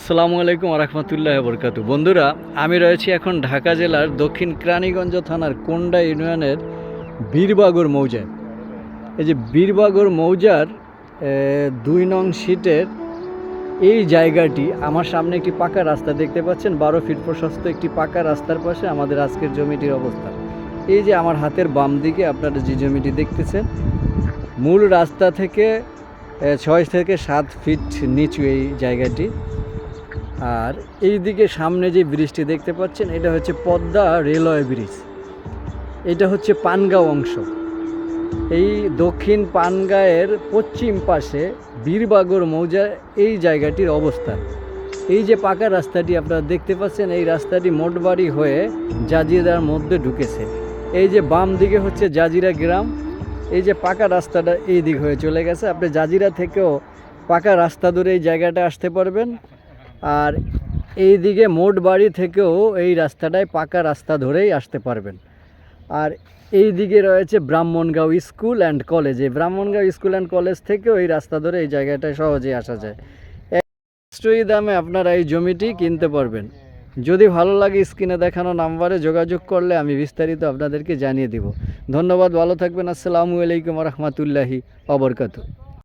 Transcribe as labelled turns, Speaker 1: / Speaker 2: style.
Speaker 1: আসসালামু আলাইকুম রহমতুল্লাহ বরকাতু বন্ধুরা, আমি রয়েছি এখন ঢাকা জেলার দক্ষিণ কেরানীগঞ্জ থানার কোন্ডা ইউনিয়নের বীরবাগর মৌজায়। এই যে বীরবাগর মৌজার দুই নং সিটের এই জায়গাটি আমার সামনে একটি পাকা রাস্তা দেখতে পাচ্ছেন। বারো ফিট প্রশস্ত একটি পাকা রাস্তার পাশে আমাদের আজকের জমিটির অবস্থান। এই যে আমার হাতের বাম দিকে আপনারা যে জমিটি দেখতেছেন, মূল রাস্তা থেকে ছয় থেকে সাত ফিট নিচু এই জায়গাটি। আর এই দিকে সামনে যে ব্রিজটি দেখতে পাচ্ছেন, এটা হচ্ছে পদ্মা রেলওয়ে ব্রিজ। এটা হচ্ছে পানগাঁও অংশ। এই দক্ষিণ পানগাঁয়ের পশ্চিম পাশে বীরবাগর মৌজা এই জায়গাটির অবস্থান। এই যে পাকা রাস্তাটি আপনারা দেখতে পাচ্ছেন, এই রাস্তাটি মোটবাড়ি হয়ে জাজিরার মধ্যে ঢুকেছে। এই যে বাম দিকে হচ্ছে জাজিরা গ্রাম। এই যে পাকা রাস্তাটা এই দিক হয়ে চলে গেছে। আপনি জাজিরা থেকেও পাকা রাস্তা ধরে এই জায়গাটা আসতে পারবেন। আর এই দিকে মোট বাড়ি থেকেও এই রাস্তাটায় পাকা রাস্তা ধরেই আসতে পারবেন। আর এই দিকে রয়েছে ব্রাহ্মণগাঁও স্কুল অ্যান্ড কলেজ। এই ব্রাহ্মণগাঁও স্কুল অ্যান্ড কলেজ থেকেও এই রাস্তা ধরে এই জায়গাটায় সহজেই আসা যায়। সাশ্রয়ী দামে আপনারা এই জমিটি কিনতে পারবেন। যদি ভালো লাগে স্ক্রিনে দেখানো নাম্বারে যোগাযোগ করলে আমি বিস্তারিত আপনাদেরকে জানিয়ে দিব। ধন্যবাদ, ভালো থাকবেন। আসসালামু আলাইকুম রহমতুল্লাহি অবরকাতু